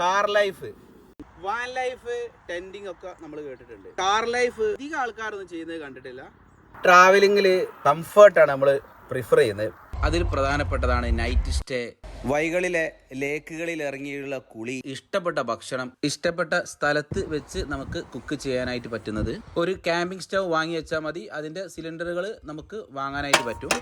Car life van life trending ഒക്കെ നമ്മൾ കേട്ടിട്ടുണ്ട്. കാർ ലൈഫ് അധികം ആൾക്കാരൊന്നും ചെയ്യുന്നത് കണ്ടിട്ടില്ല. ട്രാവലിംഗിൽ കംഫർട്ടാണ് നമ്മൾ പ്രിഫർ ചെയ്യുന്നത്. അതിൽ പ്രധാനപ്പെട്ടതാണ് നൈറ്റ് സ്റ്റേ വൈകളിലെ ലേക്കുകളിൽ ഇറങ്ങിയുള്ള കുളി. ഇഷ്ടപ്പെട്ട ഭക്ഷണം ഇഷ്ടപ്പെട്ട സ്ഥലത്ത് വെച്ച് നമുക്ക് കുക്ക് ചെയ്യാനായിട്ട് പറ്റുന്നത്. ഒരു ക്യാമ്പിംഗ് സ്റ്റവ് വാങ്ങി വെച്ചാൽ മതി. അതിന്റെ സിലിണ്ടറുകൾ നമുക്ക് വാങ്ങാനായിട്ട് പറ്റും.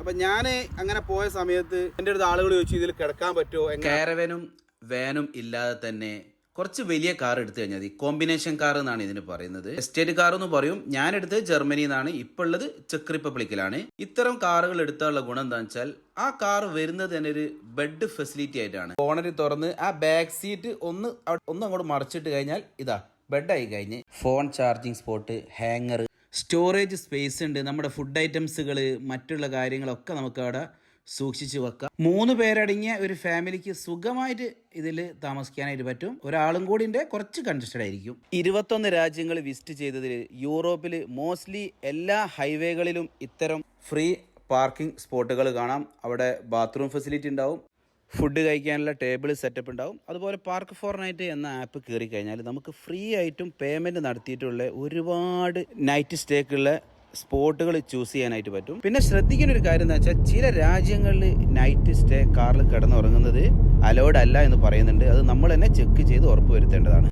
അപ്പൊ ഞാൻ അങ്ങനെ പോയ സമയത്ത് എന്റെ അടുത്ത് ആളുകൾ ചോദിച്ചു ഇതിൽ കിടക്കാൻ പറ്റുമോ? കാരവനും വാനും ഇല്ലാതെ തന്നെ കുറച്ച് വലിയ കാർ എടുത്തു കഴിഞ്ഞാൽ മതി. കോമ്പിനേഷൻ കാർ എന്നാണ് ഇതിന് പറയുന്നത്. എസ്റ്റേറ്റ് കാർ എന്ന് പറയും. ഞാൻ എടുത്തത് ജർമ്മനിയിൽ നിന്നാണ് ഇപ്പോൾ ഉള്ളത് ചെക്ക് റിപ്പബ്ലിക്കിലാണ് ഇത്തരം കാറുകൾ എടുത്താലുള്ള ഗുണം എന്താണെന്ന് വെച്ചാൽ ആ കാർ വരുന്നത് തന്നെ ഒരു ബെഡ് ഫെസിലിറ്റി ആയിട്ടാണ്. ഓണർ തുറന്ന് ആ ബാക്ക് സീറ്റ് ഒന്ന് ഒന്ന് അങ്ങോട്ട് മറിച്ചിട്ട് കഴിഞ്ഞാൽ ഇതാ ബെഡായി കഴിഞ്ഞ്. Phone charging spot hanger storage space ഉണ്ട്. നമ്മുടെ ഫുഡ് ഐറ്റംസുകൾ മറ്റുള്ള കാര്യങ്ങളൊക്കെ നമുക്ക് അവിടെ സൂക്ഷിച്ച് വെക്കാം മൂന്ന് പേരടങ്ങിയ ഒരു ഫാമിലിക്ക് സുഖമായിട്ട് ഇതിൽ താമസിക്കാനായിട്ട് പറ്റും. ഒരാളും കൂടി കുറച്ച് കൺജസ്റ്റഡ് ആയിരിക്കും. ഇരുപത്തൊന്ന് രാജ്യങ്ങൾ വിസിറ്റ് ചെയ്തതിൽ യൂറോപ്പിൽ മോസ്റ്റ്ലി എല്ലാ ഹൈവേകളിലും ഇത്തരം ഫ്രീ പാർക്കിംഗ് സ്പോട്ടുകൾ കാണാം. അവിടെ ബാത്റൂം ഫെസിലിറ്റി ഉണ്ടാവും. ഫുഡ് കഴിക്കാനുള്ള ടേബിൾ സെറ്റപ്പ് ഉണ്ടാവും. അതുപോലെ പാർക്ക് ഫോർ നൈറ്റ് എന്ന ആപ്പ് കയറി കഴിഞ്ഞാൽ നമുക്ക് ഫ്രീ ആയിട്ടും പേയ്മെന്റ് നടത്തിയിട്ടുള്ള ഒരുപാട് നൈറ്റ് സ്റ്റേക്കുള്ള സ്പോട്ടുകൾ ചൂസ് ചെയ്യാനായിട്ട് പറ്റും. പിന്നെ ശ്രദ്ധിക്കുന്ന ഒരു കാര്യം എന്ന് വെച്ചാൽ ചില രാജ്യങ്ങളിൽ നൈറ്റ് സ്റ്റേ കാറിൽ കിടന്നുറങ്ങുന്നത് അലോഡ് അല്ല എന്ന് പറയുന്നുണ്ട്. അത് നമ്മൾ തന്നെ ചെക്ക് ചെയ്ത് ഉറപ്പ് വരുത്തേണ്ടതാണ്.